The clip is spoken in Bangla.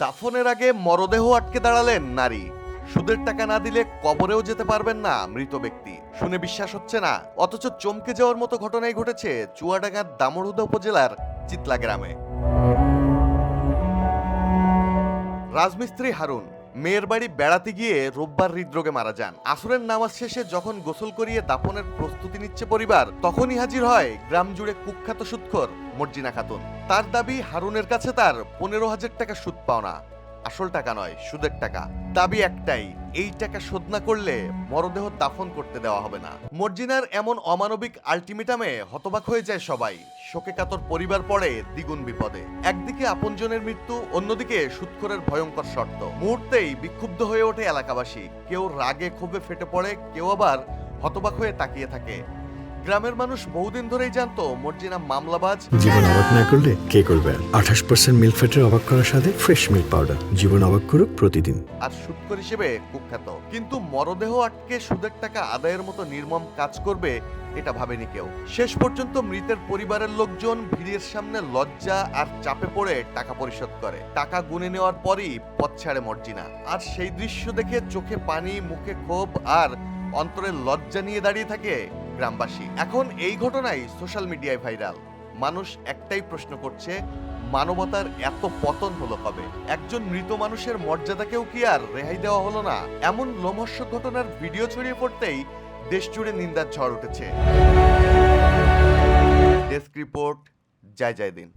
দাফনের আগে মরদেহ আটকে দাঁড়ালেন নারী। সুদের টাকা না দিলে কবরেও যেতে পারবেন না মৃত ব্যক্তি। শুনে বিশ্বাস হচ্ছে না, অথচ চমকে যাওয়ার মতো ঘটনাই ঘটেছে চুয়াডাঙ্গার দামরহুদা উপজেলার চিতলা গ্রামে। রাজমিস্ত্রি হারুন মেয়ের বাড়ি বেড়াতে গিয়ে রোববার হৃদরোগে মারা যান। আসরের নামাজ শেষে যখন গোসল করিয়ে দাফনের প্রস্তুতি নিচ্ছে পরিবার, তখনই হাজির হয় গ্রাম জুড়ে কুখ্যাত সুৎখর মর্জিনা খাতুন। তার দাবি, হারুনের কাছে তার পনেরো হাজার টাকা সুদ পাওনা। আসল টাকা নয়, সুদের টাকা। দাবি একটাই, এই টাকা শোধ না করলে মরদেহ দাফন করতে দেওয়া হবে না। মর্জিনার এমন অমানবিক আলটিমেটামে হতবাক হয়ে যায় সবাই। শোকে কাতর পরিবার পড়ে দ্বিগুণ বিপদে। একদিকে আপনজনের মৃত্যু, অন্যদিকে সুৎখরের ভয়ঙ্কর শর্ত। মুহূর্তেই বিক্ষুব্ধ হয়ে ওঠে এলাকাবাসী। কেউ রাগে ক্ষোভে ফেটে পড়ে, কেউ আবার হতবাক হয়ে তাকিয়ে থাকে। গ্রামের মানুষ বহুদিন ধরেই জানতো মর্জিনা মামলাবাজ। জীবন অবাক না করলে কে করবে আঠাশ পার্সেন্ট মিল্ক ফ্যাটের অবাক করার সাথে ফ্রেশ মিল্ক পাউডার জীবন অবাক করুক প্রতিদিন। আর সুৎকর হিসেবে কুখ্যাত। কিন্তু মরদেহ আটকে সুদের টাকা আদায়ের মতো নির্মম কাজ করবে এটা ভাবেনি কেউ। শেষ পর্যন্ত মৃতের পরিবারের লোকজন ভিড়ের সামনে লজ্জা আর চাপে পড়ে টাকা পরিশোধ করে। টাকা গুনে নেওয়ার পরই পথ ছাড়ে মর্জিনা। আর সেই দৃশ্য দেখে চোখে পানি মুখে ক্ষোভ আর অন্তরে লজ্জা নিয়ে দাঁড়িয়ে থাকে গ্রামবাসী। এখন এই ঘটনাই সোশ্যাল মিডিয়ায় ভাইরাল। মানুষ একটাই প্রশ্ন করছে, মানবতার এত পতন হলো কবে? একজন মৃত মানুষের মর্যাদাকেও কি আর রেহাই দেওয়া হলো না? এমন লোমহর্ষক ঘটনার ভিডিও ছড়িয়ে পড়তেই দেশ জুড়ে নিন্দার ঝড় উঠেছে। ডেস্ক রিপোর্ট, জয় জয় দিন